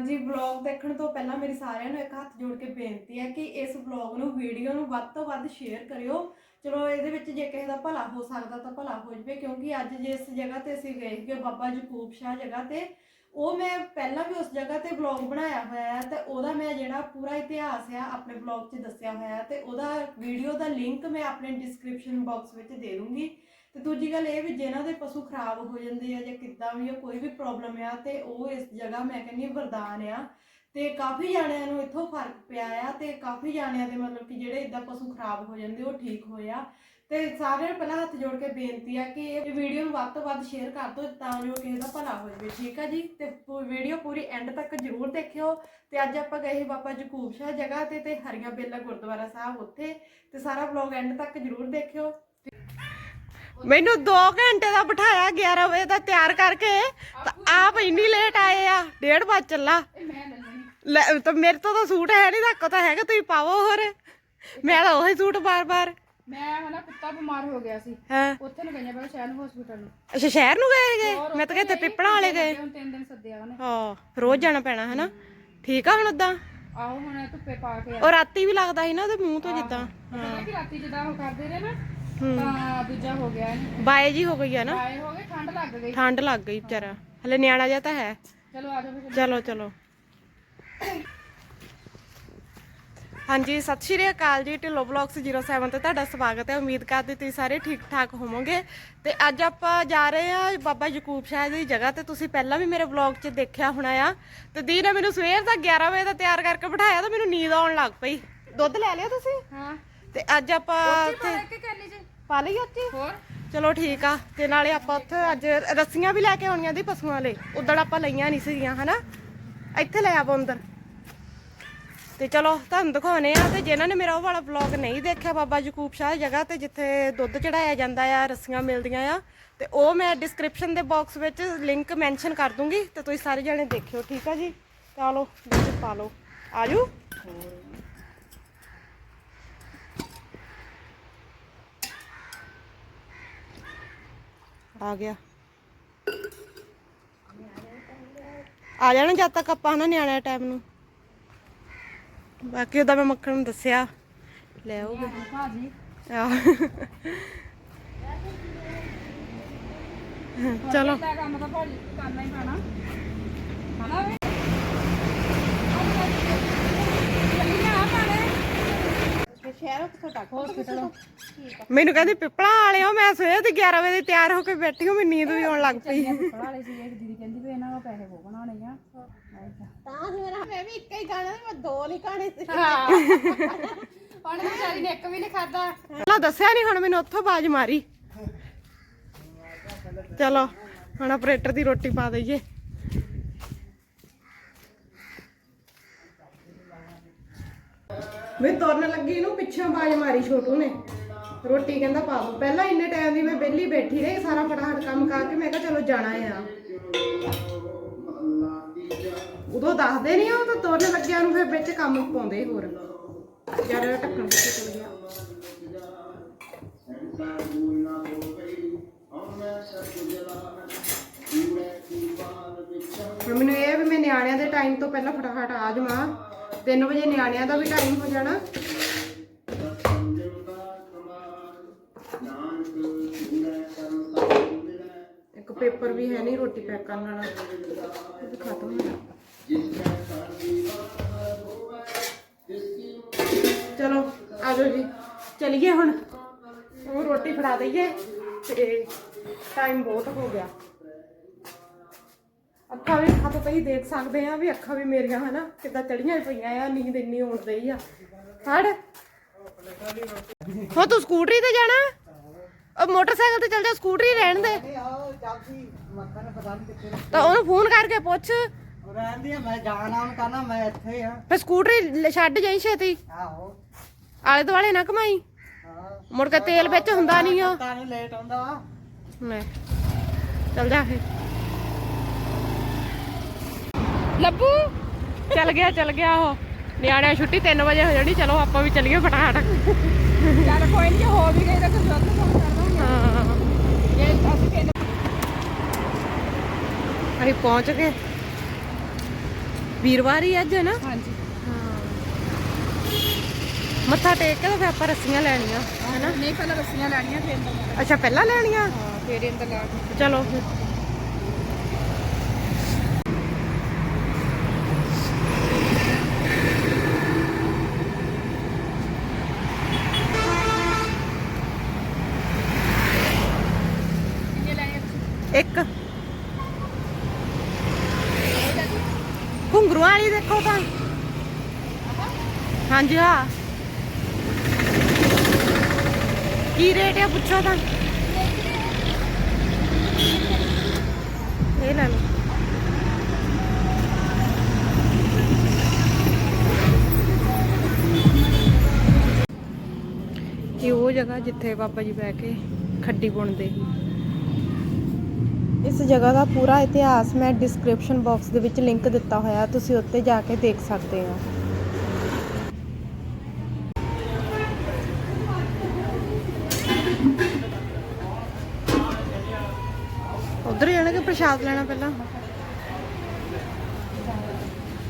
ਹਾਂਜੀ ਵਲੌਗ ਦੇਖਣ ਤੋਂ ਪਹਿਲਾਂ ਮੇਰੀ ਸਾਰਿਆਂ ਨੂੰ ਇੱਕ ਹੱਥ ਜੋੜ ਕੇ ਬੇਨਤੀ ਹੈ ਕਿ ਇਸ ਵਲੌਗ ਨੂੰ ਵੀਡੀਓ ਨੂੰ ਵੱਧ ਤੋਂ ਵੱਧ ਸ਼ੇਅਰ ਕਰਿਓ। ਚਲੋ, ਇਹਦੇ ਵਿੱਚ ਜੇ ਕਿਸੇ ਦਾ ਭਲਾ ਹੋ ਸਕਦਾ ਤਾਂ ਭਲਾ ਹੋ ਜਵੇ, ਕਿਉਂਕਿ ਅੱਜ ਜਿਸ ਜਗ੍ਹਾ ਤੇ ਅਸੀਂ ਗਏ ਸੀਗੇ, ਬਾਬਾ ਜਕੂਬ ਸ਼ਾਹ ਜਗ੍ਹਾ ਤੇ, ਉਹ ਮੈਂ ਪਹਿਲਾਂ ਵੀ ਉਸ ਜਗ੍ਹਾ ਤੇ ਵਲੌਗ ਬਣਾਇਆ ਹੋਇਆ ਹੈ ਤੇ ਉਹਦਾ ਮੈਂ ਜਿਹੜਾ ਪੂਰਾ ਇਤਿਹਾਸ ਆ ਆਪਣੇ ਵਲੌਗ 'ਚ ਦੱਸਿਆ ਹੋਇਆ ਹੈ ਤੇ ਉਹਦਾ ਵੀਡੀਓ ਦਾ ਲਿੰਕ ਮੈਂ ਆਪਣੇ ਡਿਸਕ੍ਰਿਪਸ਼ਨ ਬਾਕਸ ਵਿੱਚ ਦੇ ਦੂੰਗੀ। ਤੇ ਦੂਜੀ ਗੱਲ ਇਹ ਵੀ ਜਿਹਨਾਂ ਦੇ ਪਸ਼ੂ ਖਰਾਬ ਹੋ ਜਾਂਦੇ ਆ ਜਾਂ ਕਿੱਦਾਂ ਵੀ ਆ, ਕੋਈ ਵੀ ਪ੍ਰੋਬਲਮ ਆ, ਤੇ ਉਹ ਇਸ ਜਗ੍ਹਾ ਮੈਂ ਕਹਿੰਦੀ ਹਾਂ ਵਰਦਾਨ ਆ। ਤੇ ਕਾਫੀ ਜਾਣਿਆਂ ਨੂੰ ਇੱਥੋਂ ਫ਼ਰਕ ਪਿਆ ਆ ਤੇ ਕਾਫੀ ਜਾਣਿਆਂ ਦੇ ਮਤਲਬ ਕਿ ਜਿਹੜੇ ਇਦਾਂ ਪਸ਼ੂ ਖਰਾਬ ਹੋ ਜਾਂਦੇ, ਉਹ ਠੀਕ ਹੋਇਆ ਤੇ ਸਾਰਿਆਂ ਨੂੰ ਪਹਿਲਾਂ ਹੱਥ ਜੋੜ ਕੇ ਬੇਨਤੀ ਆ ਕਿ ਇਹ ਵੀਡੀਓ ਨੂੰ ਵੱਧ ਤੋਂ ਵੱਧ ਸ਼ੇਅਰ ਕਰ ਦਿਓ ਤਾਂ ਜੋ ਕਿਸੇ ਦਾ ਭਲਾ ਹੋ ਜਾਵੇ, ਠੀਕ ਆ ਜੀ? ਤੇ ਵੀਡੀਓ ਪੂਰੀ ਐਂਡ ਤੱਕ ਜ਼ਰੂਰ ਦੇਖਿਓ। ਤੇ ਅੱਜ ਆਪਾਂ ਗਏ ਬਾਬਾ ਜਕੂਬ ਸ਼ਾਹ ਜਗ੍ਹਾ ਤੇ ਤੇ ਹਰੀਆਂ ਬੇਲਾ ਗੁਰਦੁਆਰਾ ਸਾਹਿਬ ਉੱਥੇ। ਤੇ ਸਾਰਾ ਵਲੌਗ ਐਂਡ ਤੱਕ ਜ਼ਰੂਰ ਦੇਖਿਓ। ਮੈਨੂੰ 2 ਘੰਟੇ ਦਾ ਬਿਠਾਇਆ 11 ਵਜੇ ਦਾ ਤਿਆਰ ਕਰਕੇ ਤਾਂ ਆਪ ਇੰਨੀ ਲੇਟ ਆਏ ਆ ਡੇਢ ਵਜ ਚੱਲਾ। ਲੈ ਤਾਂ ਮੇਰੇ ਤੋਂ ਤਾਂ ਸੂਟ ਹੈ ਨਹੀਂ ਧੱਕੋ ਤਾਂ ਹੈਗਾ ਤੁਸੀਂ ਪਾਵੋ ਹੋਰ। ਮੈਂ ਤਾਂ ਉਹੀ ਸੂਟ ਬਾਰ-ਬਾਰ। ਮੈਂ ਹਨਾ ਕੁੱਤਾ ਬਿਮਾਰ ਹੋ ਗਿਆ ਸੀ। ਹਾਂ। ਉੱਥੇ ਨੂੰ ਗਈਆਂ ਬਈ ਸ਼ਹਿਰ ਹਸਪੀਟਲ ਨੂੰ। ਅੱਛਾ ਸ਼ਹਿਰ ਨੂੰ ਗਏ ਗਏ ਮੈਂ ਤਾਂ ਕਿਤੇ ਪਿੱਪਲਾਂ ਵਾਲੇ ਗਏ। ਹੁਣ ਤਿੰਨ ਦਿਨ ਸੱਦਿਆ ਉਹਨੇ। ਹਾਂ ਰੋਜ਼ ਜਾਣਾ ਪੈਣਾ ਹਨਾ? ਠੀਕ ਆ ਹੁਣ ਉਦਾਂ ਆਓ ਹੁਣ ਧੁੱਪੇ ਪਾ ਕੇ ਉਹ ਰਾਤੀ ਵੀ ਲੱਗਦਾ ਸੀ ਨਾ ਉਹਦੇ ਮੂੰਹ ਤੋਂ ਜਿੱਦਾਂ। ਪਤਾ ਕਿ ਰਾਤੀ ਜਦੋਂ ਉਹ ਕਰਦੇ ਰਹੇ ਨਾ। ਤਾਂ ਦੂਜਾ ਹੋ ਗਿਆ ਇਹਨੂੰ ਬਾਏ ਜੀ ਹੋ ਗਈ ਆ ਨਾ? ਆਏ ਹੋ ਗਏ ਠੰਡ ਲੱਗ ਗਈ। ਠੰਡ ਲੱਗ ਗਈ ਵਿਚਾਰਾ। ਹਲੇ ਨਿਆਣਾ ਜਿਹਾ ਤਾਂ ਹੈ। ਚਲੋ ਆ ਜਾਓ ਫਿਰ। ਚਲੋ ਚਲੋ। ਹਾਂਜੀ ਸਤਿ ਸ਼੍ਰੀ ਅਕਾਲ ਜੀ ਢਿੱਲੋ ਬਲੌਗਸ 07 ਤੇ ਤੁਹਾਡਾ ਸਵਾਗਤ ਹੈ। ਉਮੀਦ ਕਰਦੇ ਤੁਸੀਂ ਸਾਰੇ ਠੀਕ ਠਾਕ ਹੋਵੋਗੇ। ਤੇ ਅੱਜ ਆਪਾਂ ਜਾ ਰਹੇ ਆ ਬਾਬਾ ਯਕੂਬ ਸ਼ਾਹ ਦੀ ਜਗ੍ਹਾ ਤੇ। ਤੁਸੀਂ ਪਹਿਲਾਂ ਵੀ ਮੇਰੇ ਵਲੌਗ 'ਚ ਦੇਖਿਆ ਹੋਣਾ ਆ। ਤੇ ਦੀ ਨੇ ਮੈਨੂੰ ਸਵੇਰ ਦਾ 11 ਵਜੇ ਦਾ ਤਿਆਰ ਕਰਕੇ ਬਿਠਾਇਆ ਤਾਂ ਮੈਨੂੰ ਨੀਂਦ ਆਉਣ ਲੱਗ ਪਈ। ਦੁੱਧ ਲੈ ਲਿਆ ਤੁਸੀਂ? ਹਾਂ। ਤੇ ਅੱਜ ਆਪਾਂ ਉੱਥੇ ਕਿ ਕਰਨੀ ਜੀ ਪਾ ਲਈ ਉੱਥੇ ਹੋਰ? ਚਲੋ ਠੀਕ ਆ ਤੇ ਨਾਲੇ ਆਪਾਂ ਉੱਥੇ ਅੱਜ ਰੱਸੀਆਂ ਵੀ ਲੈ ਕੇ ਆਉਣੀਆਂ ਦੀ ਪਸ਼ੂਆਂ ਲਈ। ਉਦੋਂ ਆਪਾਂ ਲਈਆਂ ਨਹੀਂ ਸੀਗੀਆਂ ਹਨਾ? ਇੱਥੇ ਲੈ ਆਵੋ ਅੰਦਰ। ਤੇ ਚਲੋ ਤੁਹਾਨੂੰ ਦਿਖਾਉਨੇ ਆ ਤੇ ਜਿਨ੍ਹਾਂ ਨੇ ਮੇਰਾ ਉਹ ਵਾਲਾ ਵਲੌਗ ਨਹੀਂ ਦੇਖਿਆ ਬਾਬਾ ਜਕੂਬ ਸ਼ਾਹ ਜਗ੍ਹਾ ਤੇ ਜਿੱਥੇ ਦੁੱਧ ਚੜਾਇਆ ਜਾਂਦਾ ਆ ਰੱਸੀਆਂ ਮਿਲਦੀਆਂ ਆ ਤੇ ਉਹ ਮੈਂ ਡਿਸਕ੍ਰਿਪਸ਼ਨ ਦੇ ਬਾਕਸ ਵਿੱਚ ਲਿੰਕ ਮੈਂਸ਼ਨ ਕਰ ਦੂੰਗੀ ਤੇ ਤੁਸੀਂ ਸਾਰੇ ਜਣੇ ਦੇਖਿਓ ਠੀਕ ਆ ਜੀ? ਚਲੋ ਵਿੱਚ ਪਾ ਲਓ। ਆਜੂ। ਆ ਗਿਆ। ਆ ਜਾਣਾ ਜਦ ਤੱਕ ਆਪਾਂ ਨਾ ਨਿਆਣਿਆਂ ਟਾਈਮ ਨੂੰ। ਬਾਕੀ ਉਹਦਾ ਮੈਂ ਮੱਖਣ ਨੂੰ ਦੱਸਿਆ। ਲੈ ਆਉਗੇ ਭਾਜੀ ਚਲੋ। ਕੰਮ ਤਾਂ ਭਾਜੀ ਕਰਨਾ ਹੀ ਪੈਣਾ। ਹਨਾ ਵੇ ਸ਼ਹਿਰੋਂ ਕਿੱਥੋਂ ਤੱਕ? ਹਸਪੀਟਲ ਮੈਨੂੰ ਕਹਿੰਦੀ ਪਿੱਪਲਾਂ ਵਾਲਿਓ ਮੈਂ ਸਵੇਰ ਦੀ 11 ਵਜੇ ਤਿਆਰ ਹੋ ਕੇ ਬੈਠੀ ਹਾਂ ਮੈਨੂੰ ਨੀਂਦ ਵੀ ਆਉਣ ਲੱਗ ਪਈ। ਵਾਲੇ ਸੀ ਇੱਕ ਦੀਦੀ ਕਹਿੰਦੀ ਵੀ ਇਹਨਾਂ ਦਾ ਪੈਸੇ ਕੋ ਬਣਾਉਣੇ ਆ। ਤਾਂ ਸੀ ਮੇਰਾ ਮੈਂ ਵੀ ਇੱਕ ਹੀ ਗਾਣਾ ਮੈਂ ਦੋ ਨਹੀਂ ਗਾਣੇ ਸੀ। ਉਹਨੇ ਵਿਚਾਰੀ ਨੇ ਇੱਕ ਵੀ ਨਹੀਂ ਖਾਦਾ ਪਹਿਲਾਂ ਦੱਸਿਆ ਨਹੀਂ ਹੁਣ ਮੈਨੂੰ ਉੱਥੋਂ ਬਾਜ ਮਾਰੀ। ਚਲੋ ਹੁਣ ਆਪਰੇਟਰ ਦੀ ਰੋਟੀ ਪਾ ਦਈਏ। ਮੈਂ ਤੁਰਨ ਲੱਗੀ ਇਹਨੂੰ ਪਿੱਛੋਂ ਬਾਜ ਮਾਰੀ ਛੋਟੂ ਨੇ। ਰੋਟੀ ਕਹਿੰਦਾ ਪਾ ਦੋ। ਪਹਿਲਾਂ ਇੰਨੇ ਟਾਈਮ ਦੀ ਮੈਂ ਵਿਹਲੀ ਬੈਠੀ ਰਹੀ, ਸਾਰਾ ਫਟਾਫਟ ਕੰਮ ਕਰਕੇ ਮੈਂ ਕਿਹਾ ਚਲੋ ਜਾਣਾ ਆ। ਉਦੋਂ ਦੱਸਦੇ ਨਹੀਂ ਉਹ ਤਾਂ ਤੁਰਨ ਲੱਗਿਆ ਨੂੰ ਫਿਰ ਵਿੱਚ ਕੰਮ ਪਾਉਂਦੇ ਹੋਰ। ਜਦ ਢੱਕਣ ਪਿੱਛੇ ਚਲ ਗਿਆ। ਹੁਣ ਮੈਨੂੰ ਇਹ ਵੀ ਮੈਂ ਨਿਆਣਿਆਂ ਦੇ ਟਾਈਮ ਤੋਂ ਪਹਿਲਾਂ ਫਟਾਫਟ ਆ ਜਾਵਾਂ। 3 ਵਜੇ ਨਿਆਣਿਆਂ ਦਾ ਵੀ ਟਾਈਮ ਹੋ ਜਾਣਾ। ਇੱਕ ਪੇਪਰ ਵੀ ਹੈ ਨਹੀਂ ਰੋਟੀ ਪੈਕ ਕਰਨ ਵਾਲਾ। ਉਹ ਖਤਮ ਹੋ ਗਿਆ ਚਲੋ, ਆ ਜਾਓ ਜੀ। ਚਲੀਏ ਹੁਣ। ਉਹ ਰੋਟੀ ਫੜਾ ਦਈਏ ਤੇ ਟਾਈਮ ਬਹੁਤ ਹੋ ਗਿਆ। ਅੱਖਾਂ ਵੀ ਅੱਖਾਂ ਤੋਂ ਤੁਸੀਂ ਦੇਖ ਸਕਦੇ ਆ ਵੀ ਅੱਖਾਂ ਵੀ ਮੇਰੀਆਂ ਹਨਾ ਕਿੱਦਾਂ ਚੜੀਆਂ ਪਈਆਂ ਆ ਨੀਂਦ ਇੰਨੀ ਆਉਣ ਰਹੀ ਆ। ਫੜ ਹੋ ਤੂੰ ਸਕੂਟਰੀ ਤੇ ਜਾਣਾ? ਉਹ ਮੋਟਰਸਾਈਕਲ ਤੇ ਚੱਲ ਜਾ ਸਕੂਟਰੀ ਰਹਿਣ ਦੇ। ਤਾਂ ਉਹਨੂੰ ਫੋਨ ਕਰਕੇ ਪੁੱਛ। ਰਹਿੰਦੀ ਆ ਮੈਂ ਜਾਣਾ ਹੁਣ ਕਰਨਾ ਮੈਂ ਇੱਥੇ ਆ। ਫੇ ਸਕੂਟਰੀ ਛੱਡ ਜਾਈ ਛੇਤੀ। ਆਹੋ। ਆਲੇ ਦੁਆਲੇ ਨਾ ਕਮਾਈ ਮੁੜ ਕੇ ਤੇਲ ਵਿੱਚ ਹੁੰਦਾ ਨਹੀਂ ਆ। ਤਾਂ ਨਹੀਂ ਲੇਟ ਹੁੰਦਾ ਵਾ। ਲੈ। ਚੱਲ ਜਾ ਫੇ ਲੱਭੂ? ਚੱਲ ਗਿਆ ਚੱਲ ਗਿਆ ਉਹ। ਨਿਆਣਿਆਂ ਛੁੱਟੀ 3 ਵਜੇ ਹੋ ਜਾਣੀ ਚਲੋ ਆਪਾਂ ਵੀ ਚੱਲੀਏ ਫਟਾਫਟ। ਚੱਲ ਕੋਈ ਨਹੀਂ ਹੋ ਵੀ ਗਈ ਤਾਂ ਕੁਝ ਹੋਰ ਕਰ ਦਾਂਗੇ। ਹਾਂ। ਜੇ ਅਸੀਂ ਕਹਿੰਦੇ ਅਸੀਂ ਪਹੁੰਚ ਗਏ। ਵੀਰਵਾਰ ਹੀ ਅੱਜ ਹੈ ਨਾ? ਹਾਂਜੀ। ਮੱਥਾ ਟੇਕ ਕੇ ਤਾਂ ਫਿਰ ਆਪਾਂ ਰੱਸੀਆਂ ਲੈਣੀਆਂ ਹੈਨਾ ਨਹੀਂ ਪਹਿਲਾਂ ਰੱਸੀਆਂ ਲੈਣੀਆਂ ਫਿਰ ਅੰਦਰ। ਅੱਛਾ ਪਹਿਲਾਂ ਲੈਣੀਆਂ? ਹਾਂ ਫਿਰ ਅੰਦਰ ਲਾ ਚਲੋ ਫਿਰ ਕਿੰਨੇ ਲੈਣੇ ਤੁਸੀਂ ਇੱਕ ਘੁੰਗਰੂ ਵਾਲੀ ਦੇਖੋ ਤਾਂ ਹਾਂਜੀ ਕੀ ਰੇਟ ਹੈ ਪੁੱਛੋ ਤਾਂ। ਇਹ ਲੈ ਲਓ। ਇਹ ਉਹ ਜਗ੍ਹਾ ਜਿੱਥੇ ਬਾਬਾ ਜੀ ਬਹਿ ਕੇ ਖੱਡੀ ਬੁਣਦੇ ਇਸ ਜਗ੍ਹਾ ਦਾ ਪੂਰਾ ਇਤਿਹਾਸ ਮੈਂ ਡਿਸਕ੍ਰਿਪਸ਼ਨ ਬਾਕਸ ਦੇ ਵਿੱਚ ਲਿੰਕ ਦਿੱਤਾ ਹੋਇਆ, ਤੁਸੀਂ ਉੱਤੇ ਜਾ ਕੇ ਦੇਖ ਸਕਦੇ ਹੋ ਉਧਰ ਜਾਣਾ ਕਿ ਪ੍ਰਸ਼ਾਦ ਲੈਣਾ ਪਹਿਲਾਂ?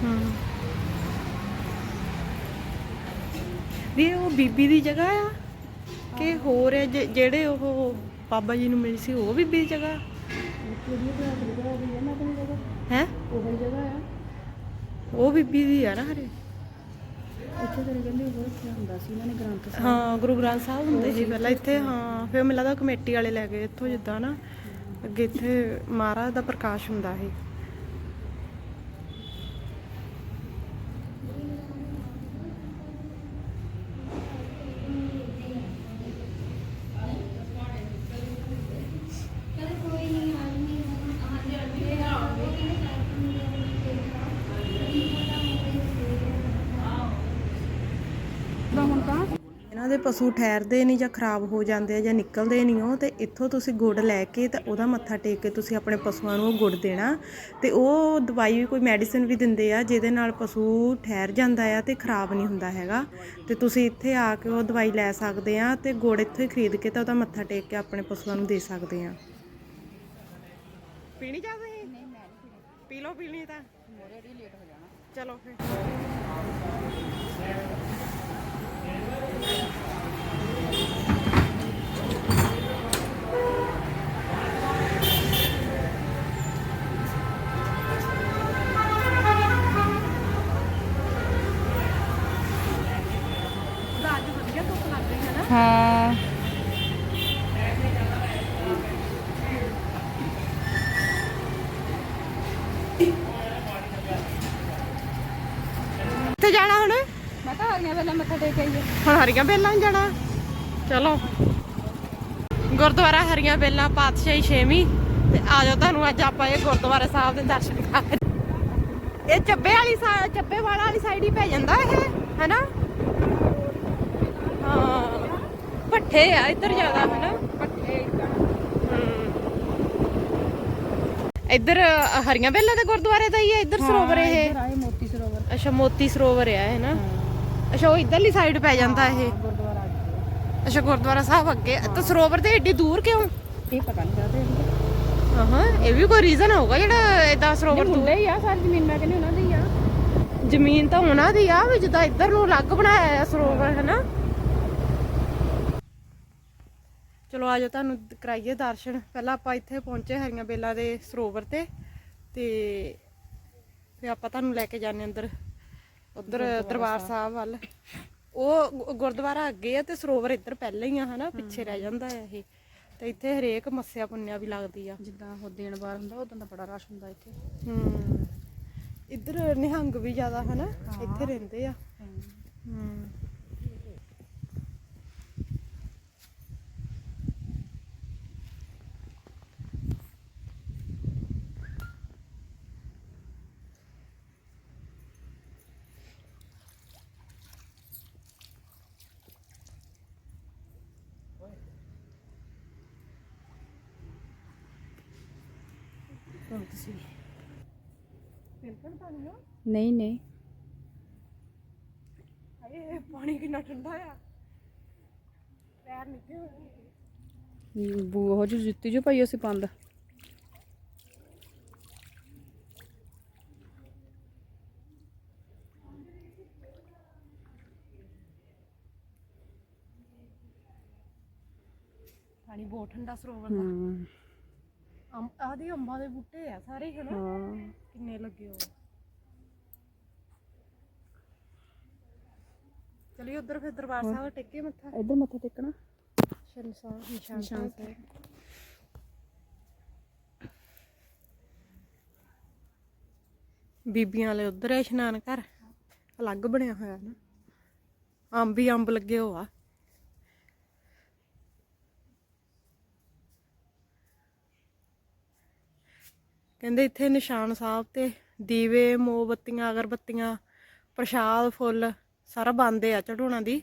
ਹੂੰ। ਵੀ ਉਹ ਬੀਬੀ ਦੀ ਜਗ੍ਹਾ ਆ? ਕਿ ਹੋਰ ਹੈ ਜਿਹੜੇ ਉਹ ਬਾਬਾ ਜੀ ਨੂੰ ਮਿਲੀ ਸੀ ਉਹ ਬੀਬੀ ਦੀ ਜਗ੍ਹਾ? ਹੈ? ਉਹ ਜਗ੍ਹਾ ਆ ਉਹ ਬੀਬੀ ਦੀ ਆ ਨਾ ਹਰੇ ਇੱਥੇ ਤੇਰੇ ਕਹਿੰਦੇ ਉਹ ਰੱਖਿਆ ਹੁੰਦਾ ਸੀ ਇਹਨਾਂ ਨੇ ਗ੍ਰੰਥ ਹਾਂ ਗੁਰੂ ਗ੍ਰੰਥ ਸਾਹਿਬ ਹੁੰਦੇ ਸੀ ਪਹਿਲਾਂ ਇੱਥੇ ਹਾਂ। ਫਿਰ ਮੈਨੂੰ ਲੱਗਦਾ ਕਮੇਟੀ ਵਾਲੇ ਲੈ ਗਏ ਇੱਥੋਂ ਜਿੱਦਾਂ ਨਾ। ਅੱਗੇ ਇੱਥੇ ਮਹਾਰਾਜ ਦਾ ਪ੍ਰਕਾਸ਼ ਹੁੰਦਾ ਸੀ ਪਸ਼ੂ ਠਹਿਰਦੇ ਨਹੀਂ ਜਾਂ ਖਰਾਬ ਹੋ ਜਾਂਦੇ ਆ ਜਾਂ ਨਿਕਲਦੇ ਨਹੀਂ ਉਹ ਤੇ ਇੱਥੋਂ ਤੁਸੀਂ ਗੁੜ ਲੈ ਕੇ ਤੇ ਉਹਦਾ ਮੱਥਾ ਟੇਕ ਕੇ ਤੁਸੀਂ ਆਪਣੇ ਪਸ਼ੂਆਂ ਨੂੰ ਉਹ ਗੁੜ ਦੇਣਾ। ਤੇ ਉਹ ਦਵਾਈ ਵੀ ਕੋਈ ਮੈਡੀਸਿਨ ਵੀ ਦਿੰਦੇ ਆ ਜਿਹਦੇ ਨਾਲ ਪਸ਼ੂ ਠਹਿਰ ਜਾਂਦਾ ਆ ਤੇ ਖਰਾਬ ਨਹੀਂ ਹੁੰਦਾ ਹੈਗਾ। ਤੇ ਤੁਸੀਂ ਇੱਥੇ ਆ ਕੇ ਉਹ ਦਵਾਈ ਲੈ ਸਕਦੇ ਆ ਤੇ ਗੁੜ ਇੱਥੋਂ ਹੀ ਖਰੀਦ ਕੇ ਤਾਂ ਉਹਦਾ ਮੱਥਾ ਟੇਕ ਕੇ ਆਪਣੇ ਪਸ਼ੂਆਂ ਨੂੰ ਦੇ ਸਕਦੇ ਆ। ਪੀਣੀ ਚਾਹ ਤੁਸੀਂ? ਨਹੀਂ ਮੈਂ ਪੀ ਲਓ ਪੀਣੀ ਤਾਂ। ਮੋਰੇ ਲੇਟ ਹੋ ਜਾਣਾ। ਚਲੋ ਫਿਰ। ਹੈ ਨਾ ਹਾਂ ਕਿੱਥੇ ਜਾਣਾ ਹੁਣ ਮੈਂ ਤਾਂ ਹਰੀਆਂ ਵੇਲੇ ਮੱਥਾ ਟੇਕ ਆਈਏ ਹੁਣ ਹਰੀਆਂ ਬੇਲਾਂ ਨੂੰ ਜਾਣਾ। ਚਲੋ। ਗੁਰਦੁਆਰਾ ਹਰੀਆਂ ਬੇਲਾਂ ਪਾਤਸ਼ਾਹੀ ਛੇਵੀਂ। ਤੇ ਆ ਜਾਓ ਤੁਹਾਨੂੰ ਅੱਜ ਆਪਾਂ ਇਹ ਗੁਰਦੁਆਰਾ ਸਾਹਿਬ ਦੇ ਦਰਸ਼ਨ ਕਰ ਇਹ ਚੱਬੇ ਵਾਲੀ ਚੱਬੇ ਵਾਲਾ ਵਾਲੀ ਸਾਈਡ ਹੀ ਪੈ ਜਾਂਦਾ ਇਹ ਹੈਨਾ? ਹਾਂ। ਭੱਠੇ ਆ ਇੱਧਰ ਜ਼ਿਆਦਾ ਹੈਨਾ? ਇੱਧਰ ਹਰੀਆਂ ਬੇਲਾਂ ਦੇ ਗੁਰਦੁਆਰੇ ਦਾ ਹੀ ਹੈ ਇੱਧਰ ਸਰੋਵਰ ਇਹ? ਮੋਤੀ ਸਰੋਵਰ। ਅੱਛਾ ਮੋਤੀ ਸਰੋਵਰ ਆ ਹੈ। ਨਾ ਅੱਛਾ ਉਹ ਇੱਧਰਲੀ ਸਾਈਡ ਪੈ ਜਾਂਦਾ ਇਹ। ਗੁਰਦੁਆਰਾ ਅੱਛਾ ਗੁਰਦੁਆਰਾ ਸਾਹਿਬ ਅੱਗੇ। ਤਾਂ ਸਰੋਵਰ ਤੇ ਏਡੀ ਦੂਰ ਕਿਉਂ? ਇਹ ਪਤਾ ਨਹੀਂ ਕਾਹਦੇ ਹਾਂ ਇਹ ਵੀ ਕੋਈ ਰੀਜ਼ਨ ਹੋਊਗਾ ਜਿਹੜਾ ਏਦਾਂ ਸਰੋਵਰ ਦੂਰ? ਮੁੰਡੇ ਹੀ ਆ ਸਾਰੀ ਜ਼ਮੀਨ ਮੈਂ ਕਹਿੰਦੀ ਉਹਨਾਂ ਦੀ ਆ। ਜ਼ਮੀਨ ਤਾਂ ਉਹਨਾਂ ਦੀ ਆ ਵੀ ਜਿੱਦਾਂ ਇੱਧਰ ਨੂੰ ਅਲੱਗ ਬਣਾਇਆ ਆ ਸਰੋਵਰ ਹੈ ਨਾ ਚਲੋ ਆਜੋ ਤੁਹਾਨੂੰ ਕਰਾਈਏ ਦਰਸ਼ਨ। ਪਹਿਲਾਂ ਆਪਾਂ ਇੱਥੇ ਪਹੁੰਚੇ ਹਰੀਆਂ ਬੇਲਾਂ ਦੇ ਸਰੋਵਰ ਤੇ ਤੇ ਫਿਰ ਆਪਾਂ ਤੁਹਾਨੂੰ ਲੈ ਕੇ ਜਾਂਦੇ ਅੰਦਰ ਉਧਰ ਦਰਬਾਰ ਸਾਹਿਬ। ਵੱਲ। ਉਹ ਗੁਰਦੁਆਰਾ ਅੱਗੇ ਆ ਤੇ ਸਰੋਵਰ ਇੱਧਰ ਪਹਿਲਾਂ ਹੀ ਆ ਹਨਾ? ਪਿੱਛੇ ਰਹਿ ਜਾਂਦਾ ਹੈ ਇਹ। ਤੇ ਇੱਥੇ ਹਰੇਕ ਮੱਸਿਆ ਪੁੰਨਿਆ ਵੀ ਲੱਗਦੀ ਆ। ਜਿੱਦਾਂ ਉਹ ਦੇਣ ਵਾਰ ਹੁੰਦਾ ਉਦੋਂ ਦਾ ਬੜਾ ਰਸ਼ ਹੁੰਦਾ ਇੱਥੇ। ਹੂੰ ਇੱਧਰ ਨਿਹੰਗ ਵੀ ਜ਼ਿਆਦਾ ਹਨਾ? ਇੱਥੇ ਰਹਿੰਦੇ ਆ। ਹੂੰ। नहीं नहीं। पानी ठंडा है। पैर निकले जो जुत्ती जो पाई उसी पांदा। पानी बहुत ठंडा सरोवर ਆਦੀ ਅੰਬਾਂ ਦੇ ਬੂਟੇ ਆ ਸਾਰੇ ਹਨਾ? ਹਾਂ। ਕਿੰਨੇ ਲੱਗੇ ਹੋ ਚਲਿਏ ਉਧਰ ਫਿਰ ਦਰਬਾਰ ਸਾਹਿਬ ਟੇਕੇ ਮੱਥਾ। ਇੱਧਰ ਮੱਥਾ ਟੇਕਣਾ। ਸ਼ਨਸਾਰ ਨਿਸ਼ਾਨ ਨਿਸ਼ਾਨ ਸਾਹਿਬ। ਬੀਬੀਆਂ ਵਾਲੇ ਉਧਰ ਹੈ ਇਸ਼ਨਾਨ ਘਰ। ਅਲੱਗ ਬਣਿਆ ਹੋਇਆ ਨਾ। ਅੰਬ ਹੀ ਅੰਬ ਲੱਗੇ ਹੋਆ। ਕਹਿੰਦੇ ਇੱਥੇ ਨਿਸ਼ਾਨ ਸਾਹਿਬ ਤੇ ਦੀਵੇ ਮੋਮਬੱਤੀਆਂ ਅਗਰਬੱਤੀਆਂ ਪ੍ਰਸ਼ਾਦ ਫੁੱਲ ਸਾਰਾ ਬੰਦੇ ਆ ਚੜਾਉਣਾ ਦੀ।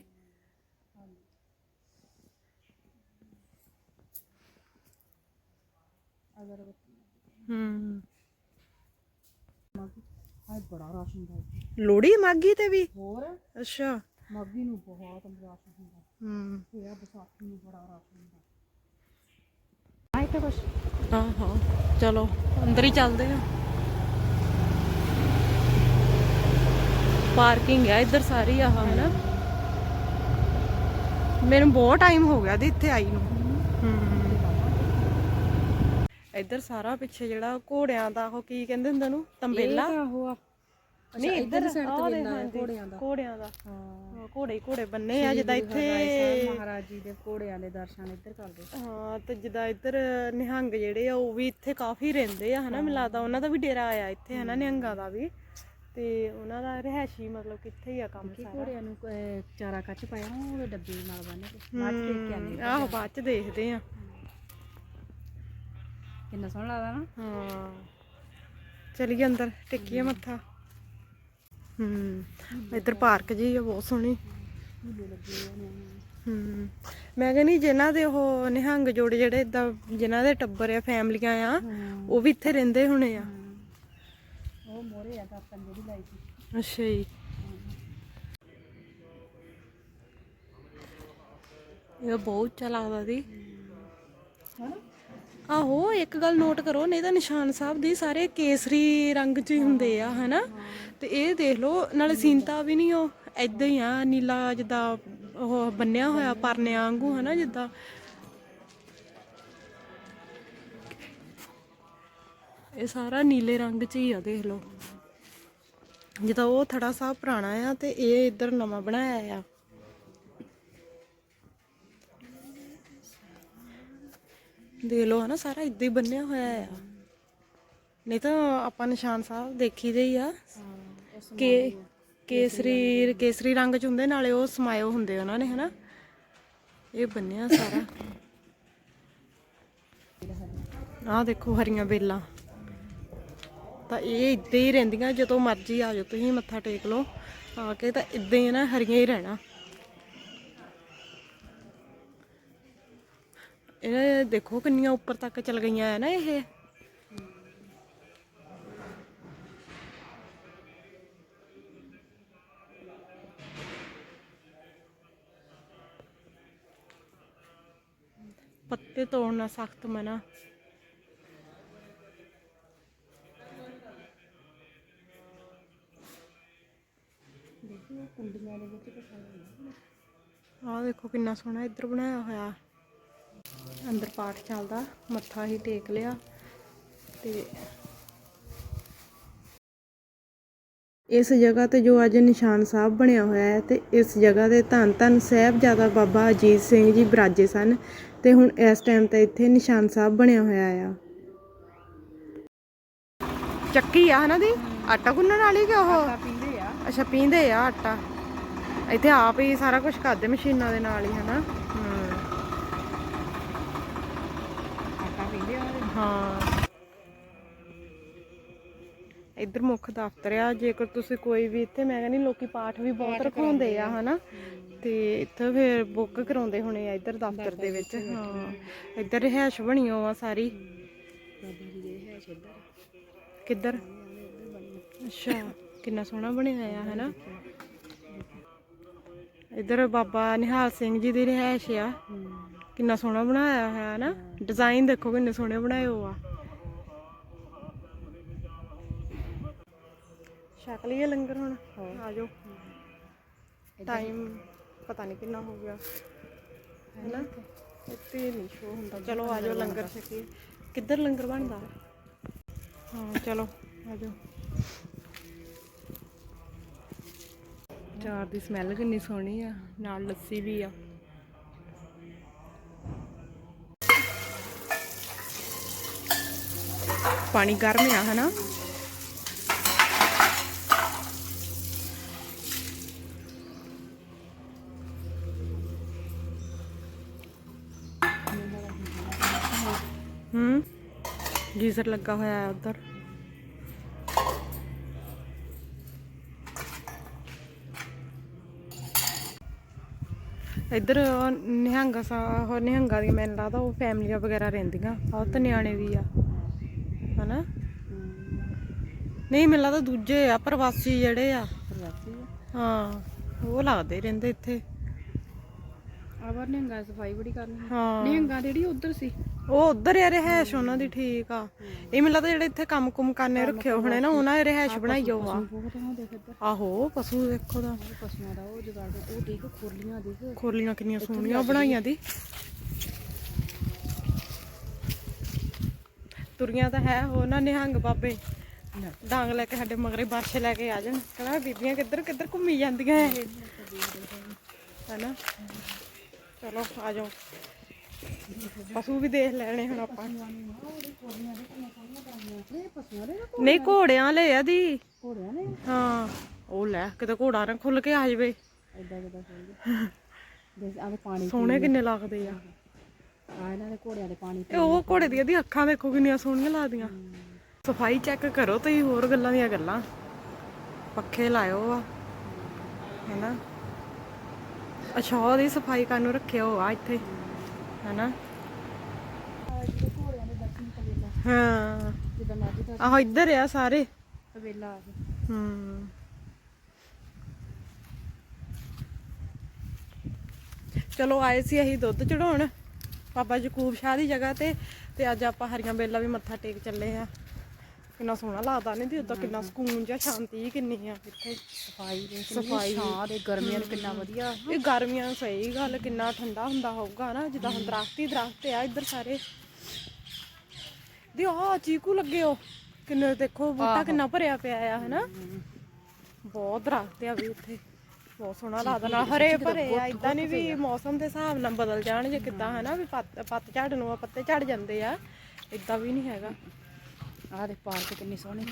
ਹੂੰ। ਹਾਏ ਬੜਾ ਰਸ਼ ਹੁੰਦਾ ਲੋੜੀ ਮਾਗੀ ਤੇ ਵੀ? ਹੋਰ? ਅੱਛਾ। ਮਾਗੀ ਨੂੰ ਬਹੁਤ ਰਸ਼ ਹੁੰਦਾ। ਹੂੰ। ਤੇ ਆ ਨੂੰ ਬੜਾ ਰਸ਼ ਹੁੰਦਾ। ਤੇ ਬਸ ਹਾਂ ਹਾਂ। ਚਲੋ ਅੰਦਰ ਹੀ ਚੱਲਦੇ ਆ। ਪਾਰਕਿੰਗ ਹੈ ਇੱਧਰ ਸਾਰੀ ਆਹ ਹਨਾ? ਮੈਨੂੰ ਬਹੁਤ ਟਾਈਮ ਹੋ ਗਿਆ ਦੀ ਇੱਥੇ ਆਈ ਨੂੰ। ਹੂੰ। ਇੱਧਰ ਸਾਰਾ ਪਿੱਛੇ ਜਿਹੜਾ ਘੋੜਿਆਂ ਦਾ ਉਹ ਕੀ ਕਹਿੰਦੇ ਹੁੰਦੇ ਨੂੰ ਤੰਬੇਲਾ? ਉਹ ਆ। ਨਹੀਂ ਇੱਧਰ ਸਾਈਡ ਤੇ ਹਾਂਜੀ, ਘੋੜਿਆਂ ਦਾ। ਘੋੜਿਆਂ ਦਾ। ਹਾਂ। ਘੋੜੇ ਹੀ ਘੋੜੇ ਬੰਨੇ ਆ ਜਿੱਦਾਂ ਇੱਥੇ ਮਹਾਰਾਜ ਜੀ ਦੇ ਘੋੜਿਆਂ ਦੇ ਦਰਸ਼ਨ ਇੱਧਰ ਕਰਦੇ ਹਾਂ ਤੇ ਜਿੱਦਾਂ ਇੱਧਰ ਨਿਹੰਗ ਜਿਹੜੇ ਆ ਉਹ ਵੀ ਇੱਥੇ ਕਾਫੀ ਰਹਿੰਦੇ ਆ ਹਨਾ ਮੈਨੂੰ ਲੱਗਦਾ ਉਹਨਾਂ ਦਾ ਵੀ ਡੇਰਾ ਆਇਆ ਇੱਥੇ ਹਨਾ ਨਿਹੰਗਾਂ ਦਾ ਵੀ। ਤੇ ਉਹਨਾਂ ਦਾ ਰਹਿਸ਼ੀ ਮਤਲਬ ਕਿੱਥੇ ਹੀ ਆ ਕੰਮ ਸਾਰਾ। ਘੋੜਿਆਂ ਨੂੰ ਚਾਰਾ ਕੱਚ ਪਾਇਆ ਉਹਦੇ ਡੱਬੇ ਨਾਲ ਬੰਨ ਕੇ ਬਾਅਦ ਚ ਆਹੋ ਬਾਅਦ ਚ ਦੇਖਦੇ ਆ। ਕਿੰਨਾ ਸੋਹਣਾ ਲੱਗਦਾ ਨਾ। ਹਾਂ। ਚਲੀਏ ਅੰਦਰ ਟਿੱਕੀਏ ਮੱਥਾ। ਹੂੰ। ਇੱਧਰ ਪਾਰਕ ਜੀ ਆ ਬਹੁਤ ਸੋਹਣੀ। ਹੂੰ। ਮੈਂ ਕਹਿੰਦੀ ਜਿਨ੍ਹਾਂ ਦੇ ਉਹ ਨਿਹੰਗ ਜੋੜੇ ਜਿਹੜੇ ਇਦਾਂ ਜਿਨ੍ਹਾਂ ਦੇ ਟੱਬਰ ਆ ਫੈਮਲੀਆਂ ਆ ਉਹ ਵੀ ਇੱਥੇ ਰਹਿੰਦੇ ਹੋਣੇ ਆ। ਉਹ ਮੋਰੇ ਆ ਤਾਂ ਆਪਾਂ ਜਿਹੜੀ ਲਾਈ ਸੀ। ਅੱਛਾ ਜੀ। ਇਹ ਬਹੁਤ ਉੱਚਾ ਲੱਗਦਾ ਦੀ ਆਹੋ, ਇੱਕ ਗੱਲ ਨੋਟ ਕਰੋ, ਨਹੀਂ ਤਾਂ ਨਿਸ਼ਾਨ ਸਾਹਿਬ ਦੀ ਸਾਰੇ ਕੇਸਰੀ ਰੰਗ ਚ ਹੀ ਹੁੰਦੇ ਆ, ਹਨਾ? ਤੇ ਇਹ ਦੇਖ ਲਓ, ਨਾਲੇ ਸੀਨਤਾ ਵੀ ਨਹੀਂ ਉਹ ਐਦਾਂ ਹੀ ਆ, ਨੀਲਾ ਜਿੱਦਾਂ ਉਹ ਬੰਨਿਆ ਹੋਇਆ ਪਰਨਿਆਂ ਵਾਂਗੂ, ਹਨਾ, ਜਿੱਦਾਂ। ਇਹ ਸਾਰਾ ਨੀਲੇ ਰੰਗ ਚ ਹੀ ਆ, ਦੇਖ ਲਓ। ਜਿੱਦਾਂ ਉਹ ਥੜਾ ਸਾਹਿਬ ਪੁਰਾਣਾ ਆ, ਤੇ ਇਹ ਇੱਧਰ ਨਵਾਂ ਬਣਾਇਆ ਆ। ਦੇਖ ਲਓ ਹਨਾ, ਸਾਰਾ ਇੱਦਾਂ ਹੀ ਬੰਨਿਆ ਹੋਇਆ ਆ। ਨਹੀਂ ਤਾਂ ਆਪਾਂ ਨਿਸ਼ਾਨ ਸਾਹਿਬ ਦੇਖੀਦੇ ਹੀ ਆ। ਕਿ ਕੇਸਰੀ ਕੇਸਰੀ ਰੰਗ ਚ ਹੁੰਦੇ, ਨਾਲੇ ਉਹ ਸਮਾਇਓ ਹੁੰਦੇ ਉਹਨਾਂ ਨੇ ਹਨਾ। ਇਹ ਬੰਨਿਆ ਸਾਰਾ। ਆਹ ਦੇਖੋ ਹਰੀਆਂ ਬੇਲਾਂ। ਤਾਂ ਇਹ ਇੱਦਾਂ ਹੀ ਰਹਿੰਦੀਆਂ, ਜਦੋਂ ਮਰਜ਼ੀ ਆ ਜਾਓ, ਤੁਸੀਂ ਮੱਥਾ ਟੇਕ ਲਓ। ਆ ਕੇ ਤਾਂ ਇੱਦਾਂ ਹੀ ਨਾ ਹਰੀਆਂ ਹੀ ਰਹਿਣਾ। ਇਹ ਦੇਖੋ ਕਿੰਨੀਆਂ ਉੱਪਰ ਤੱਕ ਚਲ ਗਈਆਂ ਹੈ ਨਾ ਇਹ। ਪੱਤੇ ਤੋੜਨਾ ਸਖਤ ਮਨਾ। ਆਹ ਦੇਖੋ ਕਿੰਨਾ ਸੋਹਣਾ ਇੱਧਰ ਬਣਾਇਆ ਹੋਇਆ। ਅੰਦਰ ਪਾਠ ਚੱਲਦਾ ਮੱਥਾ ਹੀ ਟੇਕ ਲਿਆ ਤੇ ਇਸ ਜਗ੍ਹਾ ਤੇ ਜੋ ਅੱਜ ਨਿਸ਼ਾਨ ਸਾਹਿਬ ਬਣਿਆ ਹੋਇਆ ਹੈ ਤੇ ਇਸ ਜਗ੍ਹਾ ਤੇ ਧੰਨ ਧੰਨ ਸਾਹਿਬਜ਼ਾਦਾ ਬਾਬਾ ਅਜੀਤ ਸਿੰਘ ਜੀ ਬਰਾਜੇ ਸਨ ਤੇ ਹੁਣ ਇਸ ਟਾਈਮ ਤੇ ਇੱਥੇ ਨਿਸ਼ਾਨ ਸਾਹਿਬ ਬਣਿਆ ਹੋਇਆ ਆ। ਚੱਕੀ ਆ ਹਨਾ ਦੀ? ਆਟਾ ਗੁੰਨਣ ਵਾਲੀ ਕਿ ਉਹ? ਪੀਂਦੇ ਆ। ਅੱਛਾ ਪੀਂਦੇ ਆ ਆਟਾ। ਇੱਥੇ ਆਪ ਹੀ ਸਾਰਾ ਕੁਝ ਕਰਦੇ ਮਸ਼ੀਨਾਂ ਦੇ ਨਾਲ ਹੀ ਹਨਾ ਹਮ, ਆਟਾ ਪੀਂਦੇ ਆ ਉਹਦੇ। ਹਾਂ। ਇੱਧਰ ਮੁੱਖ ਦਫ਼ਤਰ ਆ ਜੇਕਰ ਤੁਸੀਂ ਕੋਈ ਵੀ ਇੱਥੇ ਮੈਂ ਕਹਿੰਦੀ ਲੋਕੀ ਪਾਠ ਵੀ ਬਹੁਤ ਰਖਾਉਂਦੇ ਆ ਹਨਾ? ਤੇ ਇੱਥੇ ਫਿਰ ਬੁੱਕ ਕਰਾਉਂਦੇ ਹੋਣੇ ਆ ਇੱਧਰ ਦਫ਼ਤਰ ਦੇ ਵਿੱਚ ਹਾਂ। ਇੱਧਰ ਰਿਹਾਇਸ਼ ਬਣੀ ਹੋਆ ਸਾਰੀ। ਕਿੱਧਰ? ਅੱਛਾ ਕਿੰਨਾ ਸੋਹਣਾ ਬਣਿਆ ਹੋਇਆ ਹੈ ਨਾ ਇੱਧਰ ਬਾਬਾ ਨਿਹਾਲ ਸਿੰਘ ਜੀ ਦੀ ਰਿਹਾਇਸ਼ ਆ। ਕਿੰਨਾ ਸੋਹਣਾ ਬਣਾਇਆ ਹੋਇਆ ਹੈ ਨਾ। ਡਿਜ਼ਾਈਨ ਦੇਖੋ ਕਿੰਨੇ ਸੋਹਣੇ ਬਣਾਏ ਹੋ ਆ। ਛਕ ਲਈਏ ਲੰਗਰ ਹੁਣ। ਆ ਜਾਓ। ਟਾਈਮ ਪਤਾ ਨਹੀਂ ਕਿੰਨਾ ਹੋ ਗਿਆ। ਹੈ ਨਾ ਇੱਥੇ ਨਹੀਂ ਸ਼ੋ ਹੁੰਦਾ। ਚਲੋ ਆ ਜਾਓ ਲੰਗਰ ਛਕੀਏ। ਕਿੱਧਰ ਲੰਗਰ ਬਣਦਾ? ਹਾਂ ਚਲੋ ਆ ਜਾਓ। ਚਾਰ ਦੀ ਸਮੈਲ ਕਿੰਨੀ ਸੋਹਣੀ ਆ। ਨਾਲ ਲੱਸੀ ਵੀ ਆ। ਪਾਣੀ ਗਰਮ ਆ, ਹਨਾ? ਹੂੰ, ਗੀਜ਼ਰ ਲੱਗਾ ਹੋਇਆ ਹੈ ਉਧਰ। ਇੱਧਰ ਉਹ ਨਿਹੰਗਾ ਸਾ ਨਿਹੰਗਾ ਦੀ ਮੈਨੂੰ ਲੱਗਦਾ ਉਹ ਫੈਮਲੀਆਂ ਵਗੈਰਾ ਰਹਿੰਦੀਆਂ ਬਹੁਤ ਨਿਆਣੇ ਵੀ ਆ। ਹਨਾ? ਨਹੀਂ ਮੈਨੂੰ ਦੂਜੇ ਆ ਪ੍ਰਵਾਸੀ ਜਿਹੜੇ ਆ। ਪ੍ਰਵਾਸੀ ਹਾਂ ਉਹ ਲੱਗਦੇ ਰਹਿੰਦੇ ਇੱਥੇ। ਆਵਰ ਨਿਹੰਗਾ ਸਫ਼ਾਈ ਬੜੀ ਕਰਨੀ ਹਾਂ। ਨਿਹੰਗਾ ਜਿਹੜੀ ਉਧਰ ਸੀ। ਉਹ ਉਧਰ ਆ ਰਹਿਸ਼ ਉਹਨਾਂ ਦੀ ਠੀਕ ਆ। ਇਹ ਮੈਨੂੰ ਲੱਗਦਾ ਜਿਹੜੇ ਇੱਥੇ ਕੰਮ ਕੁਮ ਕਰਨੇ ਰੱਖੇ ਹੋਣੇ ਨਾ ਉਹਨਾਂ ਰਹਿਸ਼ ਬਣਾਈਓ ਆ। ਆਹੋ ਪਸ਼ੂ ਦੇਖੋ ਦਾ ਪਸ਼ੂਆਂ ਦਾ ਉਹ ਜਗਾੜ ਉਹ ਦੇਖ ਖੁਰਲੀਆਂ ਦੇਖ। ਖੁਰਲੀਆਂ ਕਿੰਨੀਆਂ ਸੋਹਣੀਆਂ ਬਣਾਈਆਂ ਦੀ। ਤੁਰੀਆਂ ਤਾਂ ਹੈ ਉਹ ਨਾ ਨਿਹੰਗ ਬਾਬੇ। ਡਾਂਗ ਲੈ ਕੇ ਸਾਡੇ ਮਗਰੇ ਬਾਰਸ਼ ਲੈ ਕੇ ਆ ਜਾਣ। ਕਹਿੰਦਾ ਬੀਬੀਆਂ ਕਿੱਧਰ ਕਿੱਧਰ ਘੁੰਮੀ ਜਾਂਦੀਆਂ ਇਹ? ਹੈਨਾ? ਚਲੋ ਆ ਜਾਓ। ਪਸ਼ੂ ਵੀ ਦੇਖ ਲੈਣੇ ਹੁਣ ਆਪਾਂ। ਨਹੀਂ ਘੋੜਿਆਂ ਲੈ ਆ ਦੀ। ਘੋੜਿਆਂ ਨੇ ਹਾਂ ਉਹ ਲੈ ਕਿਤੇ ਘੋੜਾ ਨਾ ਖੁੱਲ ਕੇ ਆ ਜਾਵੇ। ਐਡਾ ਕਿਦਾ ਖੋਲ ਦੇਖ ਆਹ ਪਾਣੀ ਸੋਹਣੇ ਕਿੰਨੇ ਲੱਗਦੇ ਆ। ਆ ਇਹਨਾਂ ਦੇ ਘੋੜਿਆਂ ਦੇ ਪਾਣੀ ਤੇ ਉਹ ਘੋੜੇ ਦੀਆਂ ਦੀ ਅੱਖਾਂ ਦੇਖੋ ਕਿੰਨੀਆਂ ਸੋਹਣੀਆਂ ਲੱਗਦੀਆਂ। ਸਫ਼ਾਈ ਚੈੱਕ ਕਰੋ ਤੁਸੀਂ ਹੋਰ ਗੱਲਾਂ ਦੀਆਂ ਗੱਲਾਂ। ਪੱਖੇ ਲਾਇਓ ਆ ਹੈਨਾ? ਅੱਛਾ ਉਹਦੀ ਸਫ਼ਾਈ ਕਰਨ ਨੂੰ ਰੱਖਿਆ ਹੋ ਆ ਇੱਥੇ ਹੈਨਾ? ਹਾਂ ਜਿੱਦਾਂ ਮਰਜ਼ੀ ਦਾ ਆਹੋ ਇੱਧਰ ਆ ਸਾਰੇ। ਹਵੇਲਾ ਆ ਹੂੰ। ਚਲੋ ਆਏ ਸੀ ਅਸੀਂ ਦੁੱਧ ਚੜਾਉਣ। ਬਾਬਾ ਜਕੂਬ ਸ਼ਾਹ ਦੀ ਜਗ੍ਹਾ ਤੇ ਤੇ ਅੱਜ ਆਪਾਂ ਹਰੀਆਂ ਬੇਲਾ ਵੀ ਮੱਥਾ ਟੇਕ ਚੱਲੇ ਆ ਕਿੰਨਾ ਸੋਹਣਾ ਲੱਗਦਾ ਨਹੀਂ ਦੀ ਉਦੋਂ ਕਿੰਨਾ ਸਕੂਨ ਜਾਂ ਸ਼ਾਂਤੀ ਕਿੰਨੀ ਆ ਇੱਥੇ। ਸਫ਼ਾਈ ਦੇ ਸਫ਼ਾਈ। ਦੇ ਗਰਮੀਆਂ ਨੂੰ ਕਿੰਨਾ ਵਧੀਆ। ਇਹ ਗਰਮੀਆਂ ਸਹੀ ਗੱਲ ਕਿੰਨਾ ਠੰਡਾ ਹੁੰਦਾ ਹੋਊਗਾ ਨਾ ਜਿੱਦਾਂ ਹੁਣ ਦਰਖਤ ਹੀ ਦਰਖਤ ਆ ਇੱਧਰ ਸਾਰੇ। ਦੀ ਆ ਚੀਕੂ ਲੱਗੇ ਹੋ। ਕਿੰਨੇ ਦੇਖੋ ਬੂਟਾ ਕਿੰਨਾ ਭਰਿਆ ਪਿਆ ਆ ਹਨਾ? ਬਹੁਤ ਦਰਖਤ ਆ ਵੀ ਇੱਥੇ ਬਹੁਤ ਸੋਹਣਾ ਲੱਗਦਾ। ਨਾਲ ਹਰੇ ਭਰੇ ਆ ਇਦਾਂ ਨਹੀਂ ਵੀ ਮੌਸਮ ਦੇ ਹਿਸਾਬ ਨਾਲ ਬਦਲ ਜਾਣ ਜੇ ਕਿਦਾਂ ਹਨਾ ਵੀ ਪੱਤ ਪੱਤ ਝੜ ਨੂੰ ਆ, ਪੱਤੇ ਝੜ ਜਾਂਦੇ ਆ ਇਦਾਂ ਵੀ ਨਹੀਂ ਹੈਗਾ। ਆਹ ਦੇ ਪਾਰਕ ਕਿੰਨੀ ਸੋਹਣੀ।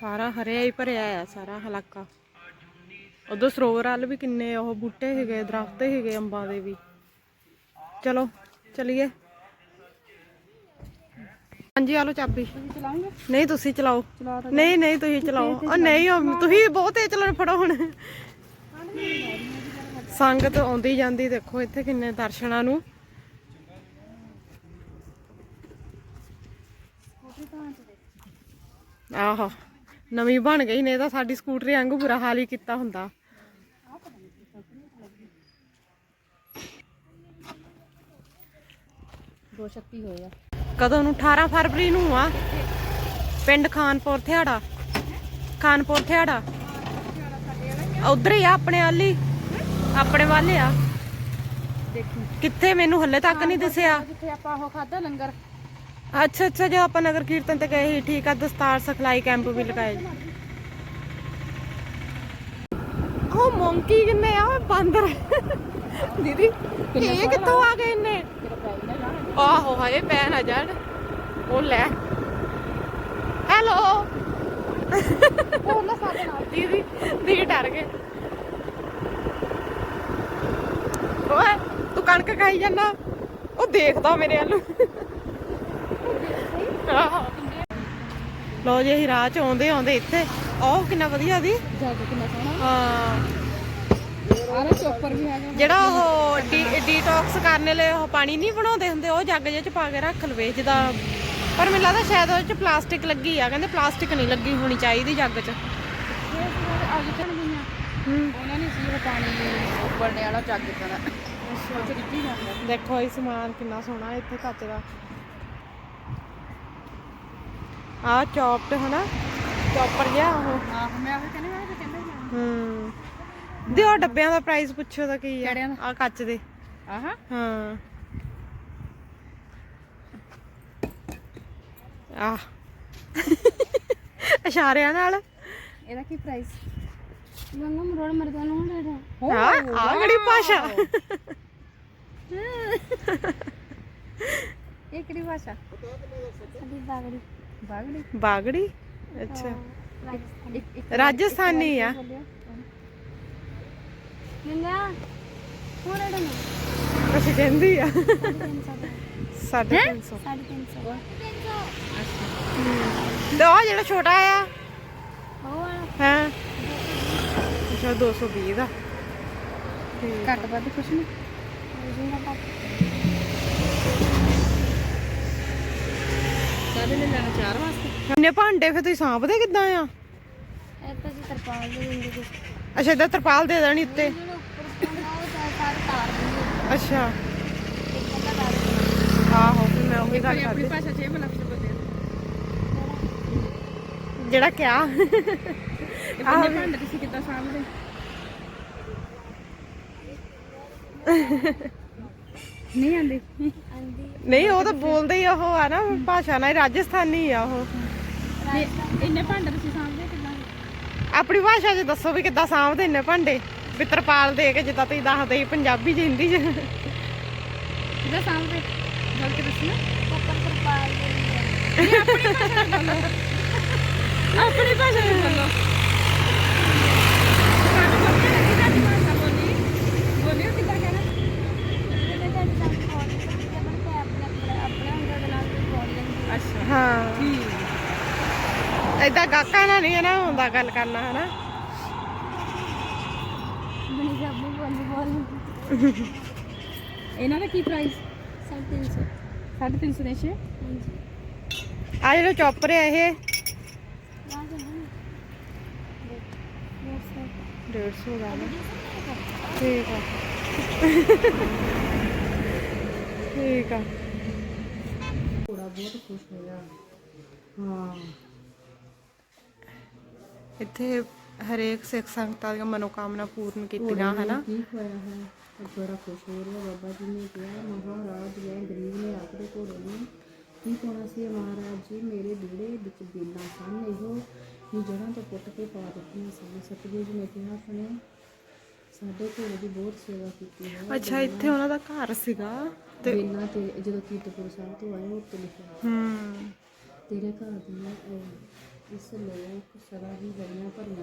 ਸਾਰਾ ਹਰਿਆ ਹੀ ਭਰਿਆ ਆ ਸਾਰਾ ਇਲਾਕਾ ਉਧਰ ਸਰੋਵਰ ਵੱਲ ਵੀ ਕਿੰਨੇ ਉਹ ਬੂਟੇ ਹੈਗੇ ਦਰਖਤ ਹੈਗੇ ਅੰਬਾਂ ਦੇ ਵੀ। ਚਲੋ ਚਲਿਏ। ਹਾਂਜੀ ਆ ਲਓ ਚਾਬੀ। ਚਲਾਉਂਗੇ ਨਹੀਂ ਤੁਸੀਂ ਚਲਾਓ। ਚਲਾ ਨਹੀਂ ਨਹੀਂ ਤੁਸੀਂ ਚਲਾਓ। ਉਹ ਨਹੀਂ ਤੁਸੀਂ ਬਹੁਤ ਤੇਜ਼ ਚਲਾਉਣ ਫੜੋ ਹੁਣ। ਸੰਗਤ ਆਉਂਦੀ ਜਾਂਦੀ ਦੇਖੋ ਇੱਥੇ ਕਿੰਨੇ ਦਰਸ਼ਨਾਂ ਨੂੰ। ਆਹੋ ਨਵੀਂ ਬਣ ਗਈ ਨੇ ਤਾਂ ਸਾਡੀ ਸਕੂਟਰੀ ਵਾਂਗੂ ਬੁਰਾ ਹਾਲ ਹੀ ਕੀਤਾ ਹੁੰਦਾ। ਦੋ ਸ਼ਕਤੀ ਹੋਏ ਆ। ਕਦੋਂ ਨੂੰ? 18 ਫਰਵਰੀ ਨੂੰ ਆ। ਪਿੰਡ ਖਾਨਪੁਰ ਥਿਆੜਾ। ਖਾਨਪੁਰ ਥਿਆੜਾ। ਉਧਰ ਹੀ ਆ ਆਪਣੇ ਵੱਲ। ਆਪਣੇ ਵੱਲ ਆ। ਦੇਖੀ ਕਿੱਥੇ ਮੈਨੂੰ ਹੱਲੇ ਤੱਕ ਨਹੀਂ ਦਿਸਿਆ। ਜਿੱਥੇ ਆਪਾਂ ਉਹ ਖਾਦਾ ਲੰਗਰ। ਅੱਛਾ ਅੱਛਾ ਜੋ ਆਪਾਂ ਨਗਰ ਕੀਰਤਨ ਤੇ ਗਏ ਸੀ। ਠੀਕ ਆ ਦਸਤਾਰ ਸਿਖਲਾਈ ਕੈਂਪ ਵੀ ਲਗਾਏ। ਉਹ ਮੰਕੀ ਕਿੰਨੇ ਆ? ਬਾਂਦਰ ਦੀਦੀ ਇਹ ਕਿੱਥੋਂ ਆ ਗਏ ਨਾ ਆਹੋ ਹਾਏ ਪੈ ਨਾ ਜਾਣ ਉਹ ਲੈ। ਹੈਲੋ। ਉਹ ਨਾ ਸਾਡੇ ਨਾਲ। ਦੀਦੀ ਦੀਦੀ ਡਰ ਗਏ। ਓਏ ਤੂੰ ਕਣਕ ਖਾਈ ਜਾਂਦਾ? ਉਹ ਦੇਖਦਾ ਮੇਰੇ ਵੱਲ। ਨੂੰ ਆਹੋ। ਲਓ ਜੀ ਅਸੀਂ ਰਾਹ ਚ ਆਉਂਦੇ ਆਉਂਦੇ ਇੱਥੇ। ਉਹ ਕਿੰਨਾ ਵਧੀਆ ਦੀ। ਜੱਗ ਕਿੰਨਾ ਸੋਹਣਾ। ਹਾਂ। ਆਰੇ ਚੋਪਰ ਵੀ ਹੈਗਾ। ਜਿਹੜਾ ਉਹ ਡੀਟੌਕਸ ਕਰਨ ਲਈ ਉਹ ਪਾਣੀ ਨਹੀਂ ਬਣਾਉਂਦੇ ਹੁੰਦੇ ਉਹ ਜੱਗ ਜਿਹੇ ਚ ਪਾ ਕੇ ਰੱਖ ਲਵੇ ਜਿੱਦਾਂ ਪਰ ਮੈਨੂੰ ਲੱਗਦਾ ਸ਼ਾਇਦ ਉਹ ਚ ਪਲਾਸਟਿਕ ਲੱਗੀ ਆ ਕਹਿੰਦੇ ਪਲਾਸਟਿਕ ਨਹੀਂ ਲੱਗੀ ਹੋਣੀ ਚਾਹੀਦੀ ਜੱਗ ਚ। ਅੱਜ ਤੱਕ ਗਈਆਂ। ਹੂੰ। ਉਹਨਾਂ ਨੇ ਸੀ ਉਹ ਪਾਣੀ ਉੱਪਰਨੇ ਵਾਲਾ ਜੱਗ ਇਦਾਂ ਦਾ ਉਹ ਚ ਰਿੱਝੀ ਜਾਂਦਾ ਦੇਖੋ ਇਹ ਸਮਾਨ ਕਿੰਨਾ ਸੋਹਣਾ ਇੱਥੇ ਕੱਚ ਦਾ ਆ ਚੌਪਟ ਹਨਾ? ਚੌਪਰ ਜਿਹਾ ਉਹ। ਆਹ ਮੈਂ ਉਹ ਕਹਿੰਦੇ ਮੈਂ ਕਹਿੰਦਾ ਹੂੰ। ਦਿਓ ਡੱਬਿਆਂ ਦਾ ਪ੍ਰਾਈਸ ਪੁੱਛੋ ਤਾਂ ਕੀ ਆ। ਕਿਹੜਿਆਂ ਦਾ? ਆ ਕੱਚ ਦੇ। ਆਹਾ? ਹਾਂ। ਆ ਇਸ਼ਾਰਿਆਂ ਨਾਲ। ਇਹਦਾ ਕੀ ਪ੍ਰਾਈਸ ਮੰਗਾ ਮਰੋੜ ਮਰਦਾ ਨੂੰ ਲੈ ਲੈ ਆ ਆ ਕਿਹੜੀ ਭਾਸ਼ਾ? ਇਹ ਕਿਹੜੀ ਭਾਸ਼ਾ? ਸਾਡੀ ਬਾਗੜੀ। ਬਾਗੜੀ? ਬਾਗੜੀ ਅੱਛਾ ਰਾਜਸਥਾਨੀ। ਆ। ਹੋਰ ਅੜਨ ਅਸੀਂ ਕਹਿੰਦੀ ਆ। 350 ਸਾਢੇ ਤਿੰਨ ਸੌ। 350 ਲੋ ਜਿਹੜਾ ਛੋਟਾ ਆ। ਉਹ ਹਾਂ? ਅੱਛਾ 220 ਦਾ। ਠੀਕ ਘੱਟ ਵੱਧ ਕੁਛ ਨਹੀਂ। ਕਾਹਦੇ ਲਈ ਲੈਣਾ ਚਾਰ ਵਾਸਤੇ। ਇੰਨੇ ਭਾਂਡੇ ਫਿਰ ਤੁਸੀਂ ਸਾਂਭਦੇ ਕਿੱਦਾਂ ਆ? ਇਹ ਤਾਂ ਜੀ ਤਰਪਾਲ ਦੇ ਦਿੰਦੇ ਕੁਛ ਅੱਛਾ ਇਦਾਂ ਤਰਪਾਲ ਦੇ ਦੇਣੀ ਉੱਤੇ ਜਿਹੜਾ ਉੱਪਰ ਪਾਉਣਾ ਉਹ ਤਾਂ ਸਾਰੇ ਤਾਰ ਦਿੰਦੇ ਅੱਛਾ। ਆਹੋ ਫਿਰ ਮੈਂ ਉਹੀ ਗੱਲ ਆਪਣੀ ਕਰਦੀ। ਭਾਸ਼ਾ 'ਚ ਇਹ ਲਫ਼ਜ਼ ਬੋਲਦੇ ਜਿਹੜਾ ਕਿਹਾ। ਇਹ ਬੰਦੇ ਭਾਂਡੇ ਤੁਸੀਂ ਕਿੱਦਾਂ ਸਾਂਭਦੇ? ਨਹੀਂ ਆਂਦੀ। ਨਹੀਂ ਉਹ ਤਾਂ ਬੋਲਦੇ ਹੀ ਉਹ ਆ ਨਾ ਭਾਸ਼ਾ ਨਾਲ ਰਾਜਸਥਾਨੀ ਆ ਉਹ। ਇੰਨੇ ਭਾਂਡੇ ਤੁਸੀਂ ਸਾਂਭਦੇ ਕਿੱਦਾਂ? ਆਪਣੀ ਭਾਸ਼ਾ 'ਚ ਦੱਸੋ ਵੀ ਕਿੱਦਾਂ ਸਾਂਭਦੇ ਇੰਨੇ ਭਾਂਡੇ। ਵੀ ਤਰਪਾਲ ਦੇ ਕੇ ਜਿੱਦਾਂ ਤੁਸੀਂ ਦੱਸਦੇ ਸੀ ਪੰਜਾਬੀ 'ਚ ਹਿੰਦੀ 'ਚ। ਕਿੱਦਾਂ ਸਾਂਭਦੇ ਗੱਲ ਕੇ ਦੱਸਣਾ? ਤਰਪਾਲ ਦੇ ਆਪਣੀ ਭਾਸ਼ਾ ਵਿੱਚ ਬੋਲੋ। ਹਾਂ। ਠੀਕ। ਏਦਾਂ ਗਾਕਾਂ ਨਾਲ ਨਹੀਂ ਨਾ ਹੁੰਦਾ ਗੱਲ ਕਰਨਾ ਹਨਾ ਇਹਨਾਂ ਦਾ ਕੀ ਪ੍ਰਾਈਸ 350 350 ਦੇ ਛੇ ਆ ਜਿਹੜਾ ਚੌਪਰ ਆ ਇਹ 150 ਦਾ। ਨਾ ਠੀਕ ਆ। ਠੀਕ ਆ। ਇੱਥੇ ਹਰੇਕ ਸਿੱਖ ਸੰਗਤਾਂ ਦੀਆਂ ਮਨੋਕਾਮਨਾ ਪੂਰਨ ਕੀਤੀਆਂ ਹਨਾ? ਹੋਇਆ ਹੈ? ਬੜਾ ਖੁਸ਼ ਹੋ ਰਿਹਾ ਬਾਬਾ ਜੀ ਨੇ ਕਿਹਾ ਮਹਾਰਾਜ ਮੈਂ ਗਰੀਬ ਨੇ ਆਪਣੇ ਘੋੜੇ ਨੂੰ ਕੀ ਪਾਉਣਾ ਸੀ? ਮਹਾਰਾਜ ਜੀ ਮੇਰੇ ਵਿਹੜੇ ਵਿੱਚ ਬੇਲਾਂ ਸਨ। ਇਹੋ ਹੀ ਜੜ੍ਹਾਂ ਤੋਂ ਪੁੱਟ ਕੇ ਪਾ ਦਿੱਤੀਆਂ ਸਨ। ਸਤਿਗੁਰੂ ਜੀ ਨੇ ਕਿਹਾ ਆਪਣੇ ਸਾਡੇ ਘੋੜੇ ਦੀ ਬਹੁਤ ਸੇਵਾ ਕੀਤੀ ਹੈ। ਅੱਛਾ ਇੱਥੇ ਉਹਨਾਂ ਦਾ ਘਰ ਸੀਗਾ ਤੇ ਬੇਲਾਂ ਤੇ ਜਦੋਂ ਕੀਰਤਪੁਰ ਸਾਹਿਬ ਤੋਂ ਆਏ ਉਹ ਤੇ ਲਿਖਿਆ ਹੂੰ ਤੇਰੇ ਘਰ ਦੀਆਂ ਇਸ ਲੋਕ ਸਦਾ ਹੀ ਗਲੀਆਂ ਭਰੀਆਂ